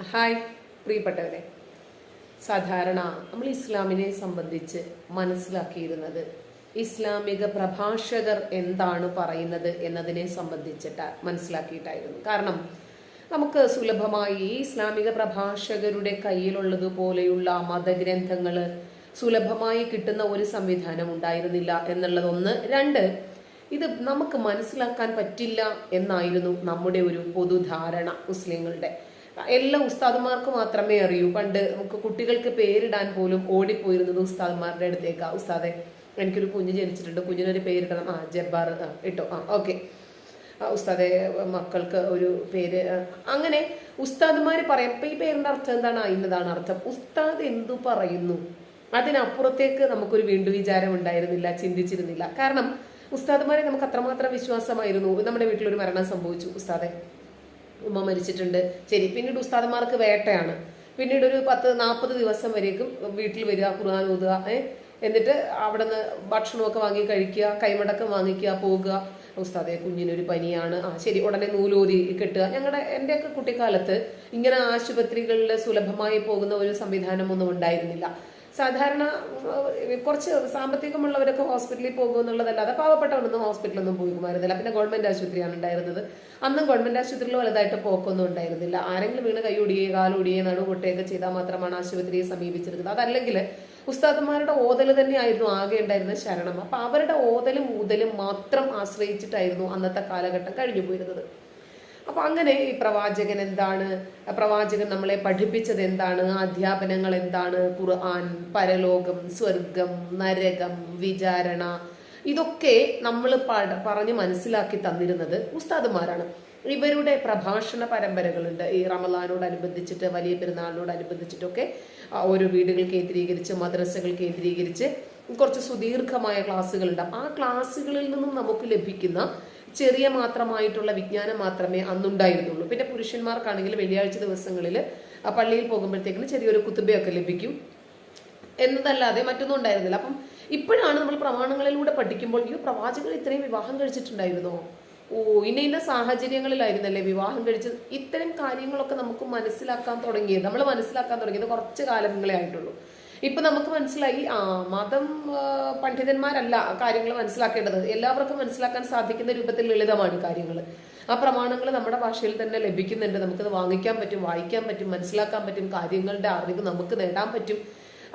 Hi പ്രിയപ്പെട്ടവരെ. സാധാരണ നമ്മൾ ഇസ്ലാമിനെ സംബന്ധിച്ച് മനസ്സിലാക്കിയിരുന്നത് ഇസ്ലാമിക പ്രഭാഷകർ എന്താണ് പറയുന്നത് എന്നതിനെ സംബന്ധിച്ചിട്ട് മനസ്സിലാക്കിയിട്ടായിരുന്നു. കാരണം നമുക്ക് സുലഭമായി ഇസ്ലാമിക പ്രഭാഷകരുടെ കയ്യിലുള്ളതുപോലെയുള്ള മതഗ്രന്ഥങ്ങൾ സുലഭമായി കിട്ടുന്ന ഒരു സംവിധാനം ഉണ്ടായിരുന്നില്ല എന്നുള്ളതൊന്ന്. രണ്ട് ഇത് നമുക്ക് മനസ്സിലാക്കാൻ പറ്റില്ല എന്നായിരുന്നു നമ്മുടെ ഒരു പൊതുധാരണ മുസ്ലിങ്ങളുടെ എല്ലാ ഉസ്താദുമാർക്ക് മാത്രമേ അറിയൂ. പണ്ട് നമുക്ക് കുട്ടികൾക്ക് പേരിടാൻ പോലും ഓടിപ്പോയിരുന്നത് ഉസ്താദുമാരുടെ അടുത്തേക്കാ. ഉസ്താദെ എനിക്കൊരു കുഞ്ഞ് ജനിച്ചിട്ടുണ്ട്. കുഞ്ഞിനൊരു പേരിടണം. ആ ജബ്ബാർ ഇട്ടോ. ആ ഓക്കെ. ഉസ്താദെ മക്കൾക്ക് ഒരു പേര് അങ്ങനെ ഉസ്താദുമാർ പറയാം. ഇപ്പൊ ഈ പേരിന്റെ അർത്ഥം എന്താണ്? അതിന്റെതാണ് അർത്ഥം. ഉസ്താദ് എന്തു പറയുന്നു? അതിനപ്പുറത്തേക്ക് നമുക്കൊരു വീണ്ടു വിചാരം ഉണ്ടായിരുന്നില്ല ചിന്തിച്ചിരുന്നില്ല. കാരണം ഉസ്താദുമാരെ നമുക്ക് അത്രമാത്രം വിശ്വാസമായിരുന്നു. നമ്മുടെ വീട്ടിലൊരു മരണം സംഭവിച്ചു ഉസ്താദെ. ഉമ്മ മരിച്ചിട്ടുണ്ട്. ശരി പിന്നീട് ഉസ്താദന്മാർക്ക് വേട്ടയാണ്. പിന്നീട് ഒരു പത്ത് നാൽപ്പത് ദിവസം വരേക്കും വീട്ടിൽ വരിക ഖുർആൻ ഊതുക എന്നിട്ട് അവിടെ നിന്ന് ഭക്ഷണമൊക്കെ വാങ്ങി കഴിക്കുക കൈമടക്കം വാങ്ങിക്കുക പോകുക. ഉസ്താദെ കുഞ്ഞിനൊരു പനിയാണ്. ആ ശരി ഉടനെ നൂലൂരി കെട്ടുക. ഞങ്ങളുടെ എന്റെയൊക്കെ കുട്ടിക്കാലത്ത് ഇങ്ങനെ ആശുപത്രികളിൽ സുലഭമായി പോകുന്ന ഒരു സംവിധാനമൊന്നും ഉണ്ടായിരുന്നില്ല. സാധാരണ കുറച്ച് സാമ്പത്തികമുള്ളവരൊക്കെ ഹോസ്പിറ്റലിൽ പോകും എന്നുള്ളതല്ലാതെ പാവപ്പെട്ടവരൊന്നും ഹോസ്പിറ്റലൊന്നും പോകുമായിരുന്നില്ല പിന്നെ ഗവൺമെന്റ് ആശുപത്രിയാണ് ഉണ്ടായിരുന്നത്. അന്നും ഗവൺമെന്റ് ആശുപത്രിയിൽ വലുതായിട്ട് പോക്കൊന്നും ഉണ്ടായിരുന്നില്ല. ആരെങ്കിലും വീണ് കൈയൊടിയെ കാലൊടിയെ നടുപൊട്ടുകയൊക്കെ ചെയ്താൽ മാത്രമാണ് ആശുപത്രിയെ സമീപിച്ചിരുന്നത്. അതല്ലെങ്കിൽ ഉസ്താദന്മാരുടെ ഓതൽ തന്നെയായിരുന്നു ആകെ ഉണ്ടായിരുന്ന ശരണം. അപ്പൊ അവരുടെ ഓതലും ഊതലും മാത്രം ആശ്രയിച്ചിട്ടായിരുന്നു അന്നത്തെ കാലഘട്ടം കഴിഞ്ഞു പോയിരുന്നത് അപ്പൊ അങ്ങനെ ഈ പ്രവാചകൻ എന്താണ്? പ്രവാചകൻ നമ്മളെ പഠിപ്പിച്ചത് എന്താണ്? അധ്യാപനങ്ങൾ എന്താണ്? ഖുർആൻ പരലോകം സ്വർഗം നരകം വിചാരണ. ഇതൊക്കെ നമ്മൾ പറഞ്ഞ് മനസ്സിലാക്കി തന്നിരുന്നത് ഉസ്താദുമാരാണ്. ഇവരുടെ പ്രഭാഷണ പരമ്പരകളുണ്ട്. ഈ റമലാനോടനുബന്ധിച്ചിട്ട് വലിയ പെരുന്നാളിനോടനുബന്ധിച്ചിട്ടൊക്കെ ഓരോ വീടുകൾ കേന്ദ്രീകരിച്ച് മദ്രസകൾ കേന്ദ്രീകരിച്ച് കുറച്ച് സുദീർഘമായ ക്ലാസ്സുകളുണ്ട്. ആ ക്ലാസ്സുകളിൽ നിന്നും നമുക്ക് ലഭിക്കുന്ന ചെറിയ മാത്രമായിട്ടുള്ള വിജ്ഞാനം മാത്രമേ അന്നുണ്ടായിരുന്നുള്ളൂ. പിന്നെ പുരുഷന്മാർക്കാണെങ്കിൽ വെള്ളിയാഴ്ച ദിവസങ്ങളിൽ പള്ളിയിൽ പോകുമ്പോഴത്തേക്കിന് ചെറിയൊരു കുത്തുബയൊക്കെ ലഭിക്കും. എന്നതല്ലാതെ മറ്റൊന്നും ഉണ്ടായിരുന്നില്ല. അപ്പം ഇപ്പോഴാണ് നമ്മൾ പ്രമാണങ്ങളിലൂടെ പഠിക്കുമ്പോൾ ഈ പ്രവാചകർ ഇത്രയും വിവാഹം കഴിച്ചിട്ടുണ്ടായിരുന്നോ? ഓ ഇന്ന ഇന്ന സാഹചര്യങ്ങളിലായിരുന്നല്ലേ വിവാഹം കഴിച്ചത്? ഇത്തരം കാര്യങ്ങളൊക്കെ നമുക്ക് മനസ്സിലാക്കാൻ തുടങ്ങിയത് നമ്മൾ മനസ്സിലാക്കാൻ തുടങ്ങിയത് കുറച്ച് കാലങ്ങളെ ആയിട്ടുള്ളൂ. ഇപ്പൊ നമുക്ക് മനസ്സിലായി ആ മതം പണ്ഡിതന്മാരല്ല കാര്യങ്ങൾ മനസ്സിലാക്കേണ്ടത്. എല്ലാവർക്കും മനസ്സിലാക്കാൻ സാധിക്കുന്ന രൂപത്തിൽ ലളിതമാണ് കാര്യങ്ങൾ ആ പ്രമാണങ്ങൾ നമ്മുടെ ഭാഷയിൽ തന്നെ ലഭിക്കുന്നുണ്ട്. നമുക്കത് വാങ്ങിക്കാൻ പറ്റും വായിക്കാൻ പറ്റും മനസ്സിലാക്കാൻ പറ്റും കാര്യങ്ങളുടെ അറിവ് നമുക്ക് നേടാൻ പറ്റും.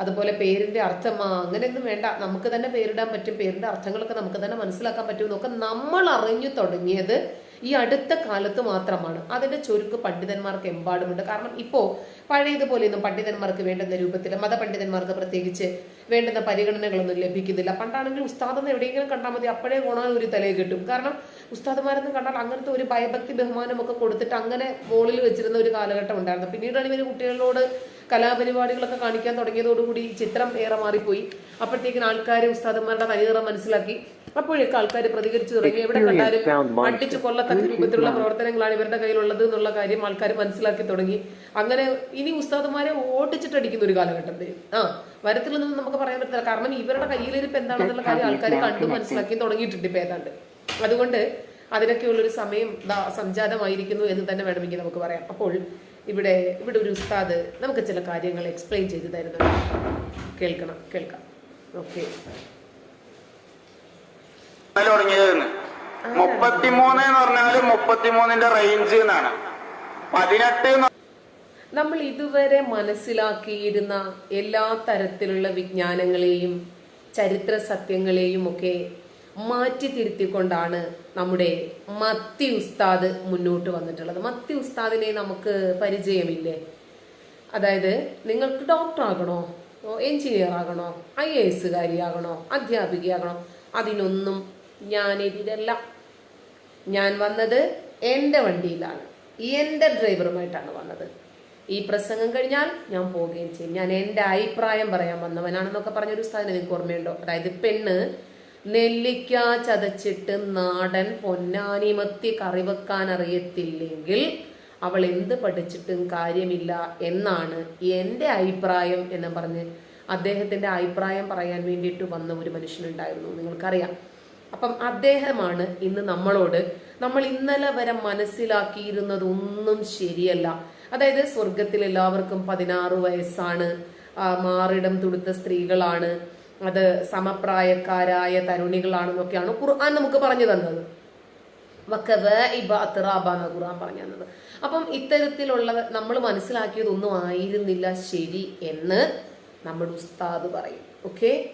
അതുപോലെ പേരിന്റെ അർത്ഥം അങ്ങനെയൊന്നും വേണ്ട. നമുക്ക് തന്നെ പേരിടാൻ പറ്റും പേരിന്റെ അർത്ഥങ്ങളൊക്കെ നമുക്ക് തന്നെ മനസ്സിലാക്കാൻ പറ്റും എന്നൊക്കെ നമ്മൾ അറിഞ്ഞു തുടങ്ങിയത് ഈ അടുത്ത കാലത്ത് മാത്രമാണ്. അതിന്റെ ചുരുക്ക് പണ്ഡിതന്മാർക്ക് എമ്പാടുമുണ്ട്. കാരണം ഇപ്പോൾ പഴയതുപോലെയൊന്നും പണ്ഡിതന്മാർക്ക് വേണ്ടുന്ന രൂപത്തിൽ മതപണ്ഡിതന്മാർക്ക് പ്രത്യേകിച്ച് വേണ്ടുന്ന പരിഗണനകളൊന്നും ലഭിക്കുന്നില്ല. പണ്ടാണെങ്കിൽ ഉസ്താദെന്ന് എവിടെയെങ്കിലും കണ്ടാൽ മതി അപ്പോഴേ ഗുണം ഒരു തലയെ കിട്ടും. കാരണം ഉസ്താദ്മാരെന്ന് കണ്ടാൽ അങ്ങനത്തെ ഒരു ഭയഭക്തി ബഹുമാനമൊക്കെ കൊടുത്തിട്ട് അങ്ങനെ മുകളിൽ വെച്ചിരുന്ന ഒരു കാലഘട്ടം ഉണ്ടായിരുന്നു. പിന്നീടാണ് ഇവർ കുട്ടികളോട് കലാപരിപാടികളൊക്കെ കാണിക്കാൻ തുടങ്ങിയതോടുകൂടി ചിത്രം ഏറെ മാറിപ്പോയി. അപ്പോഴത്തേക്കിന് ആൾക്കാർ ഉസ്താദന്മാരുടെ തനിനിറം മനസ്സിലാക്കി. അപ്പോഴേക്ക് ആൾക്കാർ പ്രതികരിച്ചു തുടങ്ങി. എവിടെ കണ്ടാലും അടിച്ചു കൊല്ലത്തക്ക രൂപത്തിലുള്ള പ്രവർത്തനങ്ങളാണ് ഇവരുടെ കയ്യിലുള്ളത് എന്നുള്ള കാര്യം ആൾക്കാർ മനസ്സിലാക്കി തുടങ്ങി. അങ്ങനെ ഇനി ഉസ്താദന്മാരെ ഓടിച്ചിട്ടടിക്കുന്ന ഒരു കാലഘട്ടം വരും. ആ നിന്ന് നമുക്ക് പറയാൻ പറ്റില്ല. കാരണം ഇവരുടെ കയ്യിലിരിപ്പ് എന്താണെന്നുള്ള കാര്യം ആൾക്കാർ കണ്ടു മനസ്സിലാക്കി തുടങ്ങിയിട്ടുണ്ട് ഇപ്പൊ ഏതാണ്ട്. അതുകൊണ്ട് അതിനൊക്കെയുള്ളൊരു സമയം സംജാതമായിരിക്കുന്നു എന്ന് തന്നെ വേണമെങ്കിൽ നമുക്ക് പറയാം. അപ്പോൾ ഇവിടെ ഇവിടെ ഒരു ഉസ്താദ് നമുക്ക് ചില കാര്യങ്ങൾ എക്സ്പ്ലെയിൻ ചെയ്തു തരുന്നുണ്ട് കേൾക്കണം കേൾക്കാം. ഓക്കെ മുപ്പത്തിമൂന്ന് എന്ന് മുപ്പത്തിമൂന്നിന്റെ റേഞ്ച് എന്നാണ്. പതിനെട്ട് നമ്മൾ ഇതുവരെ മനസ്സിലാക്കിയിരുന്ന എല്ലാ തരത്തിലുള്ള വിജ്ഞാനങ്ങളെയും ചരിത്ര സത്യങ്ങളെയും ഒക്കെ മാറ്റി തിരുത്തിക്കൊണ്ടാണ് നമ്മുടെ മത്തി ഉസ്താദ് മുന്നോട്ട് വന്നിട്ടുള്ളത്. മത്തി ഉസ്താദിനെ നമുക്ക് പരിചയമില്ലേ? അതായത് നിങ്ങൾക്ക് ഡോക്ടർ ആകണോ? എഞ്ചിനീയർ ആകണോ? ഐ എ എസുകാരിയാകണോ അധ്യാപികയാകണോ? അതിനൊന്നും ഞാൻ എതിരല്ല ഞാൻ വന്നത് എന്റെ വണ്ടിയിലാണ്. എന്റെ ഡ്രൈവറുമായിട്ടാണ് വന്നത്. ഈ പ്രസംഗം കഴിഞ്ഞാൽ ഞാൻ പോവുകയും ചെയ്യും. ഞാൻ എന്റെ അഭിപ്രായം പറയാൻ വന്നവനാണെന്നൊക്കെ പറഞ്ഞൊരു സ്ഥാനം നിങ്ങൾക്ക് ഓർമ്മയുണ്ടോ അതായത് പെണ്ണ് നെല്ലിക്ക ചതച്ചിട്ട് നാടൻ പൊന്നാനിമത്തി കറി വെക്കാൻ അറിയത്തില്ലെങ്കിൽ അവൾ എന്ത് പഠിച്ചിട്ടും കാര്യമില്ല എന്നാണ് എന്റെ അഭിപ്രായം എന്ന് പറഞ്ഞ് അദ്ദേഹത്തിന്റെ അഭിപ്രായം പറയാൻ വേണ്ടിയിട്ട് വന്ന ഒരു മനുഷ്യനുണ്ടായിരുന്നു. നിങ്ങൾക്കറിയാം. അപ്പം അദ്ദേഹമാണ് ഇന്ന് നമ്മളോട് നമ്മൾ ഇന്നലെ വരെ മനസ്സിലാക്കിയിരുന്നത് ഒന്നും ശരിയല്ല. അതായത് സ്വർഗത്തിൽ എല്ലാവർക്കും പതിനാറ് വയസ്സാണ്. മാറിടം തുടുത്ത സ്ത്രീകളാണ്. അത് സമപ്രായക്കാരായ തരുണികളാണെന്നൊക്കെയാണ് ഖുർആൻ നമുക്ക് പറഞ്ഞു തന്നത്. വക്കവാഇബ അത്റാബ എന്ന ഖുർആൻ പറഞ്ഞു തന്നത്. അപ്പം ഇത്തരത്തിലുള്ള നമ്മൾ മനസ്സിലാക്കിയതൊന്നും ആയിരുന്നില്ല ശരി എന്ന് നമ്മുടെ ഉസ്താദ് പറയും. ഓക്കെ?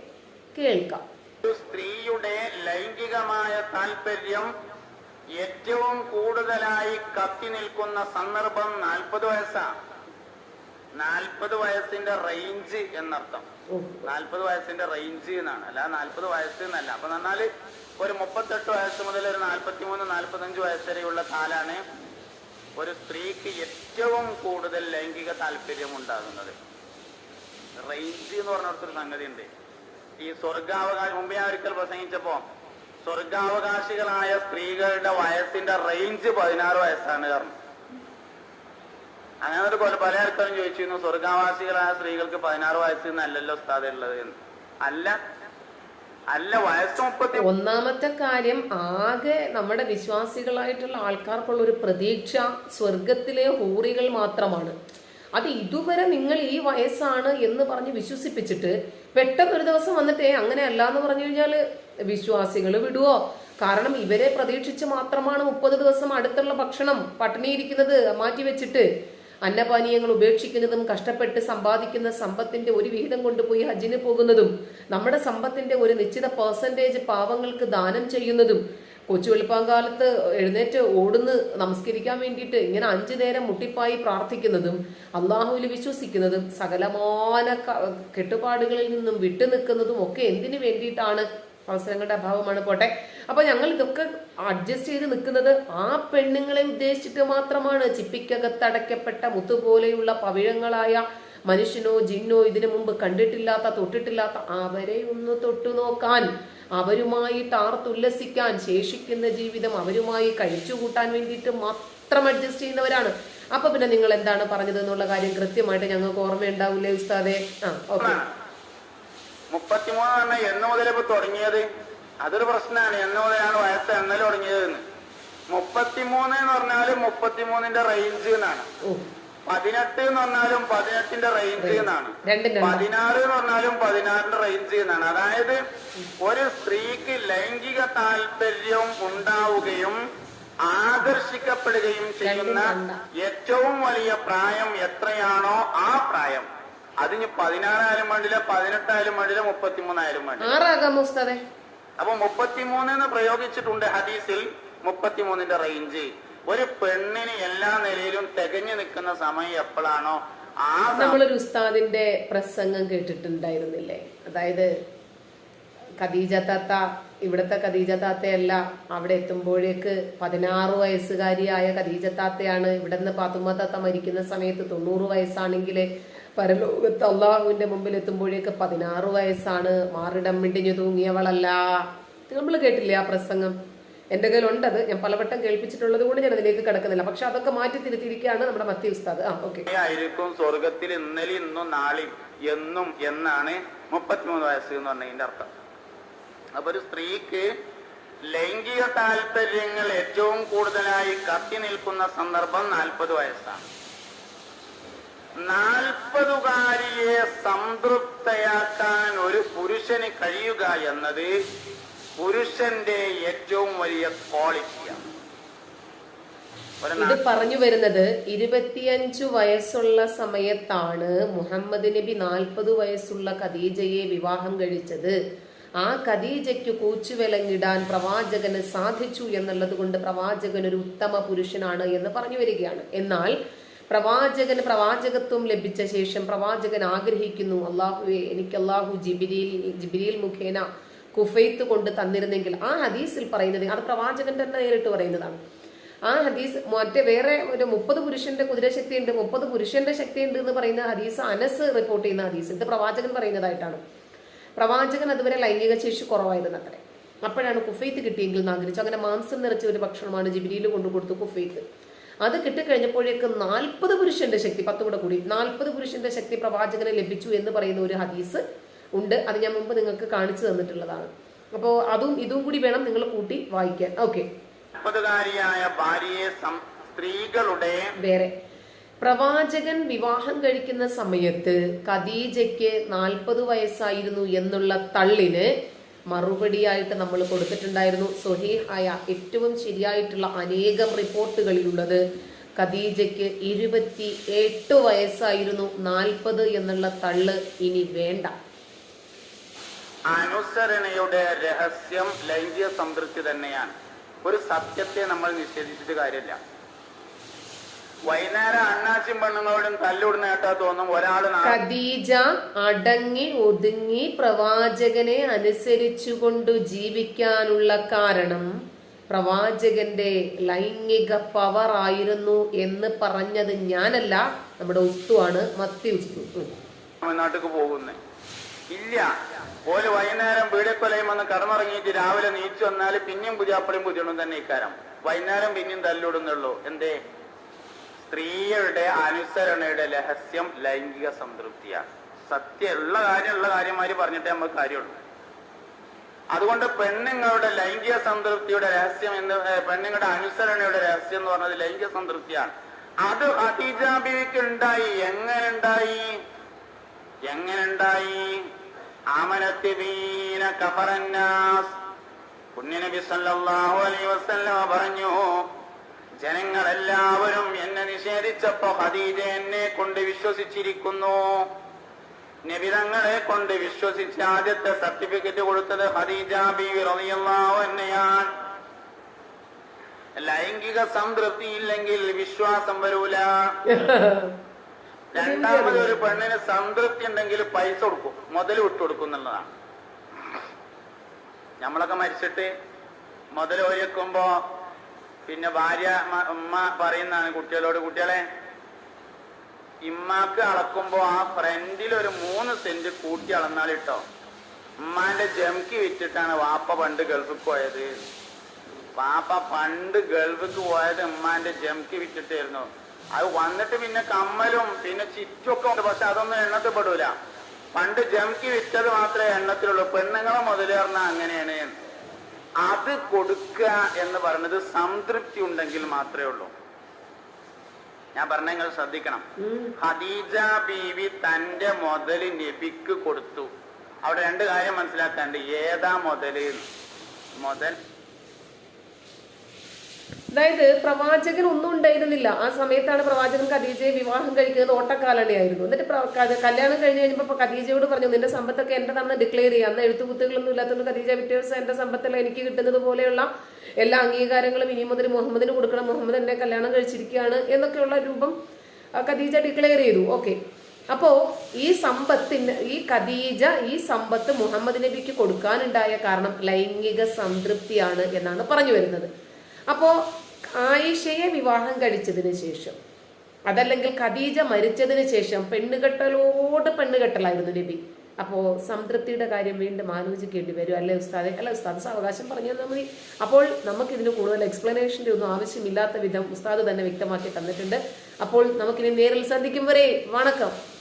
കേൾക്കാം. സ്ത്രീയുടെ ലൈംഗികമായ താല്പര്യം ഏറ്റവും കൂടുതലായി കത്തി നിൽക്കുന്ന സന്ദർഭം നാൽപ്പത് വയസ്സാണ്. നാൽപ്പത് വയസ്സിന്റെ റേഞ്ച് എന്നർത്ഥം. നാൽപ്പത് വയസ്സിന്റെ റേഞ്ച് എന്നാണ്. അല്ല നാൽപ്പത് വയസ്സ് എന്നല്ല. അപ്പൊ എന്നാൽ ഒരു മുപ്പത്തെട്ട് വയസ്സ് മുതൽ ഒരു നാൽപ്പത്തിമൂന്ന് നാൽപ്പത്തഞ്ച് വയസ്സ് വരെയുള്ള കാലാണ് ഒരു സ്ത്രീക്ക് ഏറ്റവും കൂടുതൽ ലൈംഗിക താല്പര്യം ഉണ്ടാകുന്നത് റേഞ്ച് എന്ന് പറഞ്ഞൊരു സംഗതി ഉണ്ട് ഈ സ്വർഗാവകാശം മുമ്പ് ഞാൻ ഒരിക്കൽ പ്രസംഗിച്ചപ്പോ സ്വർഗാവകാശികളായ സ്ത്രീകളുടെ വയസ്സിന്റെ റേഞ്ച് പതിനാറ് വയസ്സാണ് കാരണം അങ്ങനെ ഒരു പോലെ പല ആൾക്കാരും ചോദിച്ചിരുന്നു സ്വർഗാവാസികളായ സ്ത്രീകൾക്ക് പതിനാറ് വയസ്സിൽ നിന്നല്ലല്ലോ ഉസ്താദ് ഉള്ളത് എന്ന്. അല്ല അല്ല വയസ്സ് മുപ്പത്തി ഒന്നാമത്തെ കാര്യം ആകെ നമ്മുടെ വിശ്വാസികളായിട്ടുള്ള ആൾക്കാർക്കുള്ള ഒരു പ്രതീക്ഷ സ്വർഗത്തിലെ ഹൂറികൾ മാത്രമാണ്. അത് ഇതുവരെ നിങ്ങൾ ഈ വയസ്സാണ് എന്ന് പറഞ്ഞ് വിശ്വസിപ്പിച്ചിട്ട് പെട്ടെന്ന് ഒരു ദിവസം വന്നിട്ട് അങ്ങനെ അല്ല എന്ന് പറഞ്ഞു കഴിഞ്ഞാൽ വിശ്വാസികൾ വിടുവോ? കാരണം ഇവരെ പ്രതീക്ഷിച്ച് മാത്രമാണ് മുപ്പത് ദിവസം അടുത്തുള്ള ഭക്ഷണം പട്ടിണിയിരിക്കുന്നത് മാറ്റിവെച്ചിട്ട്. അന്നപാനീയങ്ങൾ ഉപേക്ഷിക്കുന്നതും കഷ്ടപ്പെട്ട് സമ്പാദിക്കുന്ന സമ്പത്തിന്റെ ഒരു വിഹിതം കൊണ്ടുപോയി ഹജ്ജിന് പോകുന്നതും നമ്മുടെ സമ്പത്തിന്റെ ഒരു നിശ്ചിത പെർസെന്റേജ് പാവങ്ങൾക്ക് ദാനം ചെയ്യുന്നതും കൊച്ചു വെളുപ്പാങ്കാലത്ത് എഴുന്നേറ്റ് ഓടുന്ന് നമസ്കരിക്കാൻ വേണ്ടിയിട്ട് ഇങ്ങനെ അഞ്ചു നേരം മുട്ടിപ്പായി പ്രാർത്ഥിക്കുന്നതും അള്ളാഹുവിൽ വിശ്വസിക്കുന്നതും സകലമാന കെട്ടുപാടുകളിൽ നിന്നും വിട്ടു നിൽക്കുന്നതും ഒക്കെ എന്തിനു വേണ്ടിയിട്ടാണ് അവസരങ്ങളുടെ അഭാവമാണ്. പോട്ടെ. അപ്പൊ ഞങ്ങൾ ഇതൊക്കെ അഡ്ജസ്റ്റ് ചെയ്ത് നിൽക്കുന്നത് ആ പെണ്ണുങ്ങളെ ഉദ്ദേശിച്ചിട്ട് മാത്രമാണ്. ചിപ്പിക്കകത്തടയ്ക്കപ്പെട്ട മുത്തുപോലെയുള്ള പവിഴങ്ങളായ മനുഷ്യനോ ജിന്നോ ഇതിനു മുമ്പ് കണ്ടിട്ടില്ലാത്ത തൊട്ടിട്ടില്ലാത്ത അവരെ ഒന്ന് തൊട്ടു നോക്കാൻ അവരുമായിട്ട് ആർത്തുല്ലസിക്കാൻ ശേഷിക്കുന്ന ജീവിതം അവരുമായി കഴിച്ചുകൂട്ടാൻ വേണ്ടിയിട്ട് മാത്രം അഡ്ജസ്റ്റ് ചെയ്യുന്നവരാണ്. അപ്പൊ പിന്നെ നിങ്ങൾ എന്താണ് പറഞ്ഞത് എന്നുള്ള കാര്യം കൃത്യമായിട്ട് ഞങ്ങൾക്ക് ഓർമ്മയുണ്ടാവില്ലേ ഉസ്താദേ? ആ ഓക്കെ. മുപ്പത്തിമൂന്ന് തന്നെ എന്ന് മുതൽ ഇപ്പൊ തുടങ്ങിയത്. അതൊരു പ്രശ്നമാണ് എന്ന് മുതലാണ് വയസ്സ് എണ്ണൽ തുടങ്ങിയത് എന്ന് മുപ്പത്തിമൂന്ന് എന്ന് പറഞ്ഞാൽ മുപ്പത്തിമൂന്നിന്റെ റേഞ്ച് എന്നാണ്. പതിനെട്ട് എന്ന് പറഞ്ഞാലും പതിനെട്ടിന്റെ റേഞ്ച് എന്നാണ്. പതിനാറ് എന്ന് പറഞ്ഞാലും പതിനാറിന്റെ റേഞ്ച് എന്നാണ്. അതായത് ഒരു സ്ത്രീക്ക് ലൈംഗിക താല്പര്യം ഉണ്ടാവുകയും ആകർഷിക്കപ്പെടുകയും ചെയ്യുന്ന ഏറ്റവും വലിയ പ്രായം എത്രയാണോ ആ പ്രായം. അതിന് പതിനാറായാലും വേണ്ടില്ല പതിനെട്ടായാലും വേണ്ടില്ല മുപ്പത്തിമൂന്നായാലും വേണ്ടില്ല. ഉസ്താദെ? അപ്പൊ മുപ്പത്തിമൂന്ന് എന്ന് പ്രയോഗിച്ചിട്ടുണ്ട് ഹദീസിൽ മുപ്പത്തിമൂന്നിന്റെ റേഞ്ച് ഒരു പെണ്ണിന് എല്ലാ നിലയിലും തികഞ്ഞു നിൽക്കുന്ന സമയം എപ്പോഴാണോ? ആ നമ്മളൊരു ഉസ്താദിന്റെ പ്രസംഗം കേട്ടിട്ടുണ്ടായിരുന്നില്ലേ? അതായത് ഖദീജ താത്ത ഇവിടുത്തെ ഖദീജ താത്തയല്ല അവിടെ എത്തുമ്പോഴേക്ക് പതിനാറ് വയസ്സുകാരിയായ ഖദീജ താത്തയാണ്. ഇവിടുന്ന് പാത്തുമ്മ താത്ത മരിക്കുന്ന സമയത്ത് തൊണ്ണൂറ് വയസ്സാണെങ്കിൽ പരലോകത്ത് അള്ളാഹുവിന്റെ മുമ്പിൽ എത്തുമ്പോഴേക്ക് പതിനാറ് വയസ്സാണ്. മാറിടം മിണ്ടിഞ്ഞു തൂങ്ങിയവളല്ല. നമ്മൾ കേട്ടില്ലേ ആ പ്രസംഗം? എന്റെ കയ്യിലുണ്ടത് ഞാൻ പലവട്ടം കേൾപ്പിച്ചിട്ടുള്ളത് കൊണ്ട് ഞാൻ അതിലേക്ക് കിടക്കുന്നില്ല. പക്ഷെ അതൊക്കെ മാറ്റി തിരുത്തിയിരിക്കുകയാണ് നമ്മുടെ മത്തി ഉസ്താദ്. ആ ഓക്കെ. ആയിരിക്കും സ്വർഗത്തിൽ ഇന്നലെ ഇന്നും നാളെയും എന്നും എന്നാണ് മുപ്പത്തിമൂന്ന് വയസ്സ് എന്ന് പറഞ്ഞതിന്റെ അർത്ഥം. അപ്പൊ ഒരു സ്ത്രീക്ക് ലൈംഗിക താല്പര്യങ്ങൾ ഏറ്റവും കൂടുതലായി കത്തി നിൽക്കുന്ന സന്ദർഭം നാൽപ്പത് വയസ്സാണ്. നാൽപ്പതുകാരിയെ സംതൃപ്തയാക്കാൻ ഒരു പുരുഷന് കഴിയുക എന്നത് പുരുഷന്റെ ഏറ്റവും വലിയ ക്വാളിറ്റിയാണ്. ഇത് പറഞ്ഞു വരുന്നത് ഇരുപത്തിയഞ്ചു വയസ്സുള്ള സമയത്താണ് മുഹമ്മദ് നബി നാൽപ്പത് വയസ്സുള്ള ഖദീജയെ വിവാഹം കഴിച്ചത്. ആ ഖദീജയ്ക്ക് കൂച്ചുവിലങ്ങിടാൻ പ്രവാചകന് സാധിച്ചു എന്നുള്ളത് കൊണ്ട് പ്രവാചകൻ ഒരു ഉത്തമ പുരുഷനാണ് എന്ന് പറഞ്ഞു വരികയാണ്. എന്നാൽ പ്രവാചകന് പ്രവാചകത്വം ലഭിച്ച ശേഷം പ്രവാചകൻ ആഗ്രഹിക്കുന്നു അള്ളാഹുവെ എനിക്ക് അള്ളാഹു ജിബിരിയിൽ ജിബിരിയിൽ മുഖേന കുഫൈത്ത് കൊണ്ട് തന്നിരുന്നെങ്കിൽ ആ ഹദീസിൽ പറയുന്നത് അത് പ്രവാചകൻ തന്നെ നേരിട്ട് പറയുന്നതാണ്. ആ ഹദീസ് മറ്റേ വേറെ ഒരു മുപ്പത് പുരുഷന്റെ കുതിരശക്തി ഉണ്ട് മുപ്പത് പുരുഷന്റെ ശക്തി ഉണ്ട് എന്ന് പറയുന്ന ഹദീസ് അനസ് റിപ്പോർട്ട് ചെയ്യുന്ന ഹദീസ്. ഇത് പ്രവാചകൻ പറയുന്നതായിട്ടാണ്. പ്രവാചകൻ അതുവരെ ലൈംഗിക ശേഷി കുറവായിരുന്നു അത്രേ. അപ്പോഴാണ് കുഫൈത്ത് കിട്ടിയെങ്കിൽ എന്ന് ആഗ്രഹിച്ചു. അങ്ങനെ മാംസം നിറച്ച ഒരു ഭക്ഷണമാണ് ജിബിരിയിൽ കൊണ്ടു കൊടുത്തു കുഫൈത്ത്. അത് കിട്ടിക്കഴിഞ്ഞപ്പോഴേക്ക് നാൽപ്പത് പുരുഷന്റെ ശക്തി പത്ത് കൂടെ കൂടി നാൽപ്പത് പുരുഷന്റെ ശക്തി പ്രവാചകന് ലഭിച്ചു എന്ന് പറയുന്ന ഒരു ഹദീസ് ഉണ്ട്. അത് ഞാൻ മുമ്പ് നിങ്ങൾക്ക് കാണിച്ചു തന്നിട്ടുള്ളതാണ്. അപ്പോൾ അതും ഇതും കൂടി വേണം നിങ്ങൾ കൂട്ടി വായിക്കാൻ. ഓക്കെ. ഭാര്യയെ സ്ത്രീകളുടെ വേറെ. പ്രവാചകൻ വിവാഹം കഴിക്കുന്ന സമയത്ത് കദീജയ്ക്ക് നാൽപ്പത് വയസ്സായിരുന്നു എന്നുള്ള തള്ളിന് മറുപടിയായിട്ട് നമ്മൾ കൊടുത്തിട്ടുണ്ടായിരുന്നു. സ്വഹീഹായ ഏറ്റവും ശരിയായിട്ടുള്ള അനേകം റിപ്പോർട്ടുകളിലുള്ളത് ഖദീജയ്ക്ക് ഇരുപത്തി എട്ട് വയസ്സായിരുന്നു. നാൽപ്പത് എന്നുള്ള തള്ള് ഇനി വേണ്ട. അനുസരണയുടെ രഹസ്യം ലൈംഗിക സംതൃപ്തി തന്നെയാണ്. ഒരു സത്യത്തെ നമ്മൾ നിഷേധിച്ചിട്ട് കാര്യമില്ല. വൈകുന്നേരം അണ്ണാച്ചും പെണ്ണുങ്ങളോടും തല്ലുവിടുന്ന കേട്ടാ തോന്നും ഒരാൾ ഖദീജ അടങ്ങി ഒതുങ്ങി പ്രവാചകനെ അനുസരിച്ചുകൊണ്ട് ജീവിക്കാനുള്ള കാരണം പ്രവാചകന്റെ ലൈംഗിക പവർ ആയിരുന്നു എന്ന് പറഞ്ഞത് ഞാനല്ല നമ്മുടെ ഉസ്തുവാണ് മത്തി ഉസ്തു. തമിഴ്നാട്ടിക്ക് പോകുന്നത് ഇല്ല. ഓൽ വൈകുന്നേരം വീടക്കൊലയും വന്ന് കടന്നിറങ്ങിയിട്ട് രാവിലെ നീച്ചു വന്നാൽ പിന്നെയും പുതിയാപ്പളിയും പുതിയണം തന്നെ ഇക്കാരം. വൈകുന്നേരം പിന്നെയും തല്ലിടുന്നുള്ളൂ എന്തേ? സ്ത്രീയുടെ അനുസരണയുടെ രഹസ്യം ലൈംഗിക സംതൃപ്തിയാണ്. സത്യമുള്ള കാര്യമുള്ള കാര്യമാര് പറഞ്ഞിട്ടേ നമുക്ക് കാര്യമുള്ളൂ. അതുകൊണ്ട് പെണ്ണുങ്ങളുടെ ലൈംഗിക സംതൃപ്തിയുടെ രഹസ്യം എന്ന് പെണ്ണുങ്ങളുടെ അനുസരണയുടെ രഹസ്യം എന്ന് പറഞ്ഞത് ലൈംഗിക സംതൃപ്തിയാണ്. അത് അതിജാബിക്ക് ഉണ്ടായി. എങ്ങനെ ഉണ്ടായി എങ്ങനെ ഉണ്ടായി പുണ്യനബി സല്ലല്ലാഹു അലൈഹി വസല്ലമ പറഞ്ഞു ജനങ്ങളെല്ലാവരും നിഷേധിച്ചപ്പോ ഹദീജ എന്നെ കൊണ്ട് വിശ്വസിച്ചിരിക്കുന്നു. നിബിതങ്ങളെ കൊണ്ട് വിശ്വസിച്ച് ആദ്യത്തെ സർട്ടിഫിക്കറ്റ് കൊടുത്തത് ഹദീജ ബി റളിയല്ലാഹു അൻഹയാണ്. ലൈംഗിക സംതൃപ്തി ഇല്ലെങ്കിൽ വിശ്വാസം വരൂല. രണ്ടാമത് ഒരു പെണ്ണിന് സംതൃപ്തി ഉണ്ടെങ്കിൽ പൈസ കൊടുക്കും. മുതൽ വിട്ടുകൊടുക്കും എന്നുള്ളതാണ്. നമ്മളൊക്കെ മരിച്ചിട്ട് മുതൽ ഒഴിക്കുമ്പോ പിന്നെ ഭാര്യ ഉമ്മ പറയുന്നതാണ് കുട്ടികളോട് കുട്ടികളെ ഇമ്മാക്ക് അളക്കുമ്പോ ആ ഫ്രണ്ടിൽ ഒരു മൂന്ന് സെന്റ് കൂട്ടി അളന്നാൽ ഇട്ടോ ഉമ്മാന്റെ ജംക്കി വിറ്റിട്ടാണ് വാപ്പ പണ്ട് ഗൾഫിൽ പോയത്. വാപ്പ പണ്ട് ഗൾഫിക്ക് പോയത് ഉമ്മാന്റെ ജംക്കി വിറ്റിട്ടായിരുന്നു. അത് വന്നിട്ട് പിന്നെ കമ്മലും പിന്നെ ചിറ്റൊക്കെ ഉണ്ട്. പക്ഷെ അതൊന്നും എണ്ണത്തിൽ പെടൂല പണ്ട് ജംക്കി വിറ്റത് മാത്രമേ എണ്ണത്തിലുള്ളൂ. പെണ്ണുങ്ങളെ മുതലേർന്ന അങ്ങനെയാണ്. അത് കൊടുക്കുക എന്ന് പറയുന്നത് സംതൃപ്തി ഉണ്ടെങ്കിൽ മാത്രമേ ഉള്ളൂ. ഞാൻ പറഞ്ഞ നിങ്ങൾ ശ്രദ്ധിക്കണം. ഹദീജ ഖദീജ ബീവി തന്റെ മുതൽ നബിക്ക് കൊടുത്തു. അവിടെ രണ്ട് കാര്യം മനസ്സിലാക്കാണ്ട് ഏതാ മുതൽ? മുതൽ അതായത് പ്രവാചകൻ ഒന്നും ഉണ്ടായിരുന്നില്ല. ആ സമയത്താണ് പ്രവാചകൻ ഖദീജയെ വിവാഹം കഴിക്കുന്നത് ഓട്ടക്കാലണിയായിരുന്നു. എന്നിട്ട് കല്യാണം കഴിഞ്ഞ് കഴിഞ്ഞപ്പോൾ ഖദീജയോട് പറഞ്ഞു നിന്റെ സമ്പത്തൊക്കെ എന്റേതാണെന്ന് ഡിക്ലെയർ ചെയ്യാം. അന്ന് എഴുത്തുകുത്തുകളൊന്നും ഇല്ലാത്തതുകൊണ്ട് ഖദീജ പിറ്റേ ദിവസം എന്റെ സമ്പത്തല്ല എനിക്ക് കിട്ടുന്നത് പോലെയുള്ള എല്ലാ അംഗീകാരങ്ങളും ഇനി മുതൽ മുഹമ്മദിന് കൊടുക്കണം. മുഹമ്മദ് എന്നെ കല്യാണം കഴിച്ചിരിക്കുകയാണ് എന്നൊക്കെയുള്ള രൂപം ഖദീജ ഡിക്ലെയർ ചെയ്തു. ഓക്കെ അപ്പോ ഈ സമ്പത്തിന് ഈ ഖദീജ ഈ സമ്പത്ത് മുഹമ്മദ് നബിക്ക് കൊടുക്കാനുണ്ടായ കാരണം ലൈംഗിക സംതൃപ്തിയാണ് എന്നാണ് പറഞ്ഞു വരുന്നത്. അപ്പോ ആയിഷയെ വിവാഹം കഴിച്ചതിന് ശേഷം അതല്ലെങ്കിൽ ഖദീജ മരിച്ചതിന് ശേഷം പെണ്ണുകെട്ടലോട് പെണ്ണുകെട്ടലായിരുന്നു നബി. അപ്പോൾ സംതൃപ്തിയുടെ കാര്യം വീണ്ടും ആലോചിക്കേണ്ടി വരും. അല്ലെ ഉസ്താദെ? അല്ല ഉസ്താദ് സാവകാശം പറഞ്ഞു തന്നാൽ മതി. അപ്പോൾ നമുക്കിതിന് കൂടുതൽ എക്സ്പ്ലനേഷന്റെ ഒന്നും ആവശ്യമില്ലാത്ത വിധം ഉസ്താദ് തന്നെ വ്യക്തമാക്കി തന്നിട്ടുണ്ട്. അപ്പോൾ നമുക്കിനി നേരിൽ സന്ധിക്കും വരെ. വണക്കം.